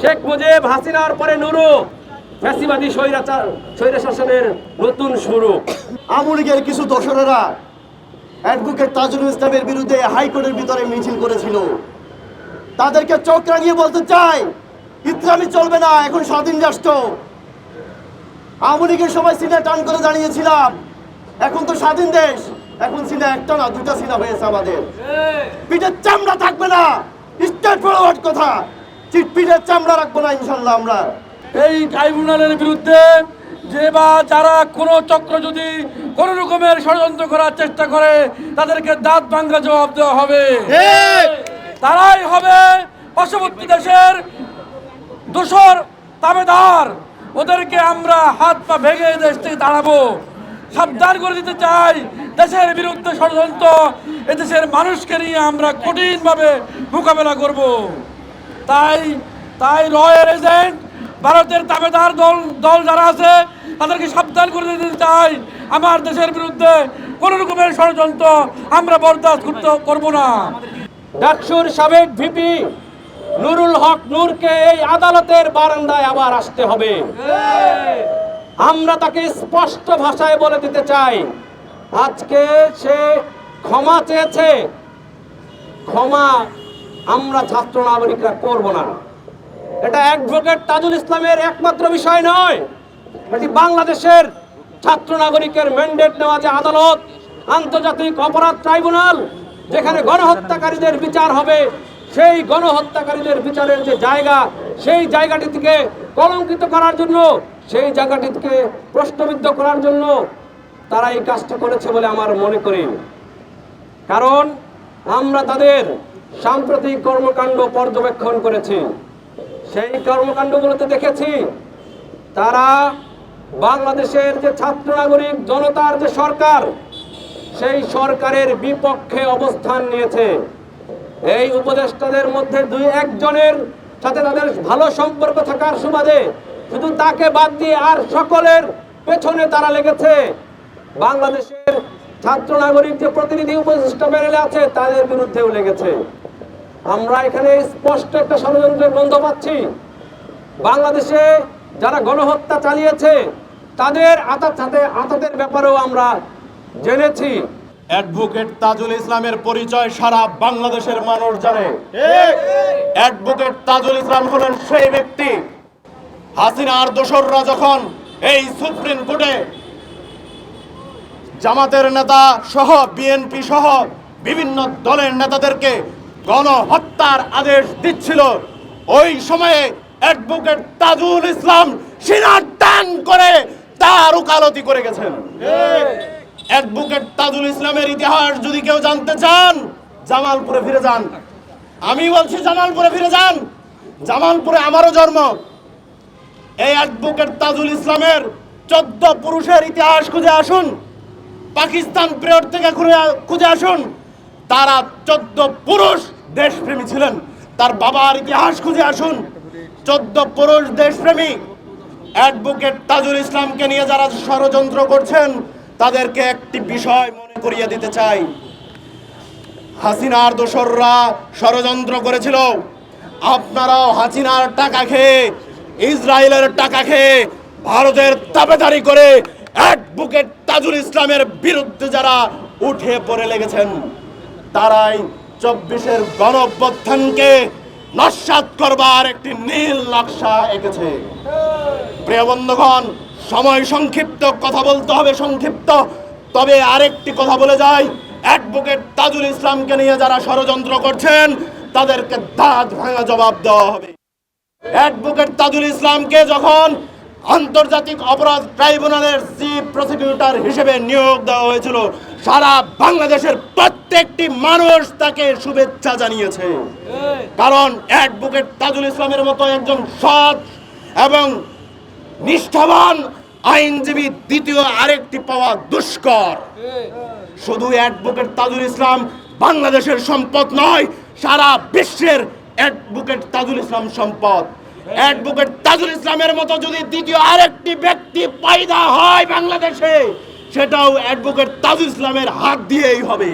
শেখ মুজিব হাসিনার পরে নুরু। ফ্যাসিবাদী স্বৈরাচার স্বৈরা শাসনের নতুন শুরু। আওয়ামী লীগের কিছু দোসরেরা অ্যাডভোকেট তাজুল ইসলামের বিরুদ্ধে হাইকোর্টের ভিতরে মিছিল করেছিল। তাদেরকে চোখ রাঙিয়ে বলতে চাই ইসলামী চলবে না এখন স্বাধীন রাষ্ট্র। আওয়ামী লীগের সময় সিনে টান করে দাঁড়িয়েছিলাম। এখন তো স্বাধীন দেশ এখন সিনে একটা না দুটা সিনা হয়েছে আমাদের। পিঠের চামড়া থাকবে না স্টেট ফরওয়ার্ড কথা চিট পিঠের চামড়া রাখব না ইনশাল্লাহ আমরা। এই ট্রাইব্যুনালের বিরুদ্ধে যে বা যারা কোনো চক্র যদি কোনো রকমের ষড়যন্ত্র করার চেষ্টা করে তাদেরকে দাঁত ভাঙ্গা জবাব দেওয়া হবে। তারাই হবে পার্শ্ববর্তী দেশের দোসর তাবেদার। ওদেরকে আমরা হাত পা ভেঙে দেশ থেকে দাঁড়াবো। সাবধান করে দিতে চাই দেশের বিরুদ্ধে ষড়যন্ত্র। এদেশের মানুষকে নিয়ে আমরা কঠিনভাবে মোকাবেলা করব। তাই তাই রয়ের এজেন্ট ভারতের দাবেদার দল দল যারা আছে, তাদেরকে সাবধান করে দিতে চাই। আমার দেশের বিরুদ্ধে কোনো রকমের ষড়যন্ত্র আমরা বরদাস্ত করতে করব না। ডাকসুর সাবেক ভিপি নুরুল হক নূরকে এই আদালতের বারান্দায় আবার আসতে হবে। আমরা তাকে স্পষ্ট ভাষায় বলে দিতে চাই। আজকে সে ক্ষমা চেয়েছে। ক্ষমা আমরা ছাত্র নাগরিকরা করব না। এটা অ্যাডভোকেট তাজুল ইসলামের একমাত্র বিষয় নয়। এটি বাংলাদেশের ছাত্র নাগরিকের ম্যান্ডেট নেওয়া যে আদালত, আন্তর্জাতিক অপরাধ ট্রাইব্যুনাল, যেখানে গণহত্যাকারীদের বিচার হবে, সেই গণহত্যাকারীদের বিচারের যে জায়গা, সেই জায়গাটি থেকে কলঙ্কিত করার জন্য, সেই জায়গাটি থেকে প্রশ্নবিদ্ধ করার জন্য তারা এই কাজটা করেছে বলে আমার মনে করি। কারণ আমরা তাদের সাম্প্রতিক কর্মকাণ্ড পর্যবেক্ষণ করেছি। সেই কর্মকাণ্ডগুলোতে দেখেছি, তারা বাংলাদেশের যে ছাত্র নাগরিক, জনতার যে সরকার, সেই সরকারের বিপক্ষে অবস্থান নিয়েছে। এই উপদেষ্টাদের মধ্যে দুই একজনের সাথে তাদের ভালো সম্পর্ক থাকার সুবাদে শুধু তাকে বাদ দিয়ে আর সকলের পেছনে তারা লেগেছে। বাংলাদেশের ছাত্র নাগরিক যে প্রতিনিধি উপদেষ্টা প্যানেলে আছে, তাদের বিরুদ্ধেও লেগেছে। আমরা এখানে স্পষ্ট একটা ষড়যন্ত্রের গন্ধ পাচ্ছি। বাংলাদেশে যারা গণহত্যা চালিয়েছে, তাদের আতাত সাথে আতাতের ব্যাপারেও আমরা জেনেছি। অ্যাডভোকেট তাজুল ইসলামের পরিচয় সারা বাংলাদেশের মানুষ জানে। অ্যাডভোকেট তাজুল ইসলাম হলেন সেই ব্যক্তি। হাসিনার দোসররা যখন এই সুপ্রিম কোর্টে জামাতের নেতা সহ বিএনপি সহ বিভিন্ন দলের নেতাদেরকে গণহত্যার আদেশ দিচ্ছিল। ওই সময়ে অ্যাডভোকেট তাজুল ইসলাম সিনার টান করে তার উকালতি করে গেছেন। অ্যাডভোকেট তাজুল ইসলামের ইতিহাস যদি কেউ জানতে চান, জামালপুরে ফিরে যান। আমি বলছি জামালপুরে ফিরে যান। জামালপুরে আমারও জন্ম। এই অ্যাডভোকেট তাজুল ইসলামের চোদ্দ পুরুষের ইতিহাস খুঁজে আসুন। পাকিস্তান পিরিয়ড থেকে খুঁজে আসুন। তারা চোদ্দ পুরুষ দেশপ্রেমী ছিলেন। তার বাবার ইতিহাস খুঁজে আসুন। চোদ্দ পুরুষ দেশপ্রেমী। অ্যাডভোকেট তাজুল ইসলামকে নিয়ে যারা ষড়যন্ত্র করছেন, তাদেরকে একটি বিষয় মনে করিয়ে দিতে চাই। হাসিনার দোসররা ষড়যন্ত্র করেছিল। আপনারাও হাসিনার টাকা খেয়ে, ইসরায়েলের টাকা খেয়ে, ভারতের তাবেদারি করে অ্যাডভোকেট তাজুল ইসলামের বিরুদ্ধে যারা উঠে পড়ে লেগেছেন, তারাই চব্বিশের গণঅভ্যুত্থানকে নস্বাত করবার একটি নীল নকশা এঁকেছে। প্রিয় বন্ধুগণ, সময় সংক্ষিপ্ত, কথা বলতে হবে সংক্ষিপ্ত। তবে আরেকটি কথা বলে যাই। অ্যাডভোকেট তাজুল ইসলামকে নিয়ে যারা ষড়যন্ত্র করছেন, তাদেরকে দাঁত ভাঙা জবাব দেওয়া হবে। অ্যাডভোকেট তাজুল ইসলামকে যখন আন্তর্জাতিক অপরাধ ট্রাইব্যুনালের চিফ প্রসিকিউটর হিসেবে নিয়োগ দেওয়া হয়েছিল। সারা বাংলাদেশের প্রত্যেকটি মানুষ তাকে শুভেচ্ছা জানিয়েছে। কারণ অ্যাডভোকেট তাজুল ইসলামের মতো একজন সৎ এবং নিষ্ঠাবান আইনজীবী দ্বিতীয় আরেকটি পাওয়া দুষ্কর। শুধু অ্যাডভোকেট তাজুল ইসলাম বাংলাদেশের সম্পদ নয়, সারা বিশ্বের অ্যাডভোকেট তাজুল ইসলাম সম্পদ। অ্যাডভোকেট তাজুল ইসলামের মতো যদি দ্বিতীয় আরেকটি ব্যক্তি পায়দা হয় বাংলাদেশে, সেটাও অ্যাডভোকেট তাজুল ইসলামের হাত দিয়েই হবে।